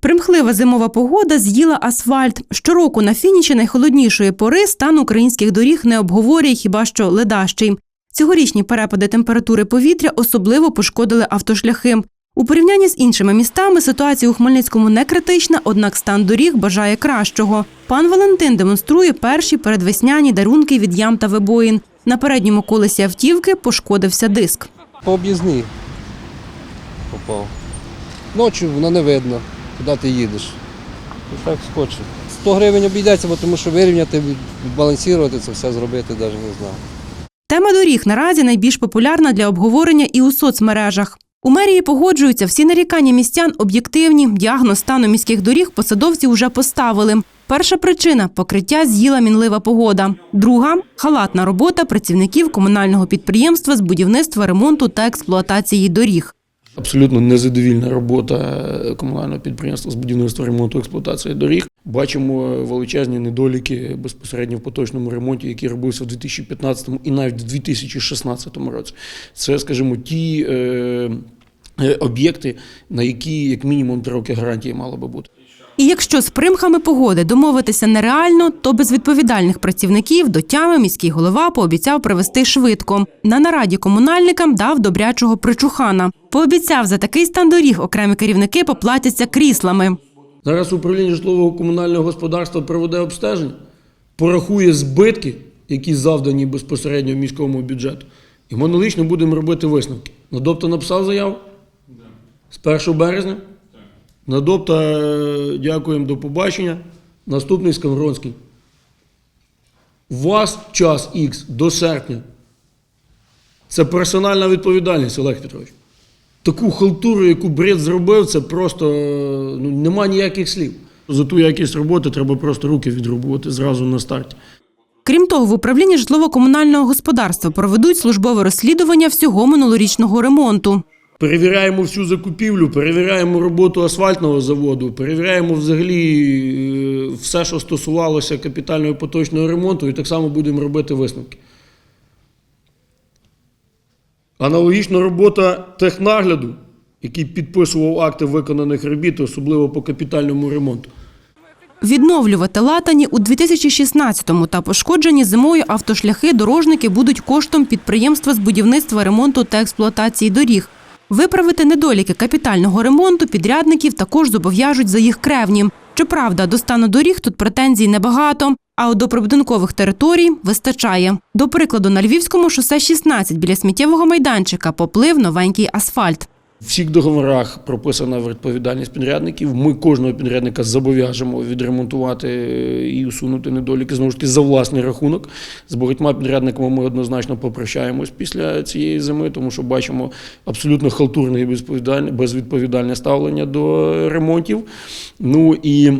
Примхлива зимова погода з'їла асфальт. Щороку на фініші найхолоднішої пори стан українських доріг не обговорює хіба що ледащий. Цьогорічні перепади температури повітря особливо пошкодили автошляхи. У порівнянні з іншими містами ситуація у Хмельницькому не критична, однак стан доріг бажає кращого. Пан Валентин демонструє перші передвесняні дарунки від ям та вибоїн. На передньому колесі автівки пошкодився диск. По об'їзній попав. Ночі воно не видно, куди ти їдеш. І так скочив. 100 гривень обійдеться, бо тому що вирівняти, відбалансувати це все зробити, навіть не знаю. Тема доріг наразі найбільш популярна для обговорення і у соцмережах. У мерії погоджуються, всі нарікання містян об'єктивні. Діагноз стану міських доріг посадовці вже поставили. Перша причина покриття з'їла мінлива погода. Друга халатна робота працівників комунального підприємства з будівництва, ремонту та експлуатації доріг. Абсолютно незадовільна робота комунального підприємства з будівництва ремонту експлуатації доріг. Бачимо величезні недоліки безпосередньо в поточному ремонті, який робився в 2015 і навіть в 2016 році. Це, скажімо, ті е, е, об'єкти, на які як мінімум три роки гарантії мало би бути. І якщо з примхами погоди домовитися нереально, то без відповідальних працівників до тями міський голова пообіцяв привести швидко. На нараді комунальникам дав добрячого причухана. Пообіцяв за такий стан доріг окремі керівники поплатяться кріслами. Зараз управління житлового комунального господарства проведе обстеження, порахує збитки, які завдані безпосередньо міському бюджету, і ми аналогічно будемо робити висновки. Надопта написав заяву з 1 березня. Надопта е, дякуємо до побачення. Наступний Скамронський. У вас час Х до серпня. Це персональна відповідальність, Олег Петрович. Таку халтуру, яку бред зробив, це просто е, ну, нема ніяких слів. За ту якість роботи треба просто руки відрубувати зразу на старті. Крім того, в управлінні житлово-комунального господарства проведуть службове розслідування всього минулорічного ремонту. Перевіряємо всю закупівлю, перевіряємо роботу асфальтного заводу, перевіряємо взагалі е, все, що стосувалося капітального поточного ремонту, і так само будемо робити висновки. Аналогічна робота технагляду, який підписував акти виконаних робіт, особливо по капітальному ремонту. Відновлювати латані у 2016-му та пошкоджені зимою автошляхи дорожники будуть коштом підприємства з будівництва, ремонту та експлуатації доріг. Виправити недоліки капітального ремонту підрядників також зобов'яжуть за їх кревні. Щоправда, до стану доріг тут претензій небагато, а от до прибудинкових територій вистачає. До прикладу, на Львівському шосе 16 біля сміттєвого майданчика поплив новенький асфальт. Всіх договорах прописана відповідальність підрядників. Ми кожного підрядника зобов'яжемо відремонтувати і усунути недоліки знову ж таки за власний рахунок. З багатьма підрядниками ми однозначно попрощаємось після цієї зими, тому що бачимо абсолютно халтурне і безвідповідальне ставлення до ремонтів. Ну і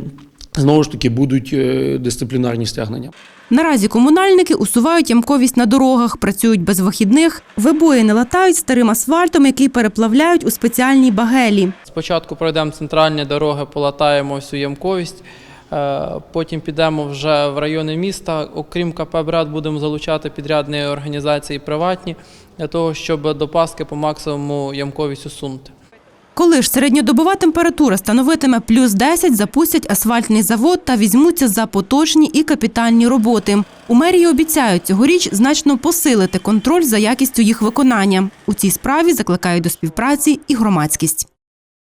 знову ж таки будуть е, дисциплінарні стягнення. Наразі комунальники усувають ямковість на дорогах, працюють без вихідних, вибоїни латають старим асфальтом, який переплавляють у спеціальній багелі. Спочатку пройдемо центральні дороги, полатаємо всю ямковість. е, Потім підемо вже в райони міста. Окрім КП «Брат» будемо залучати підрядні організації приватні для того, щоб до Паски по максимуму ямковість усунути. Коли ж середньодобова температура становитиме плюс 10, запустять асфальтний завод та візьмуться за поточні і капітальні роботи. У мерії обіцяють цьогоріч значно посилити контроль за якістю їх виконання. У цій справі закликають до співпраці і громадськість.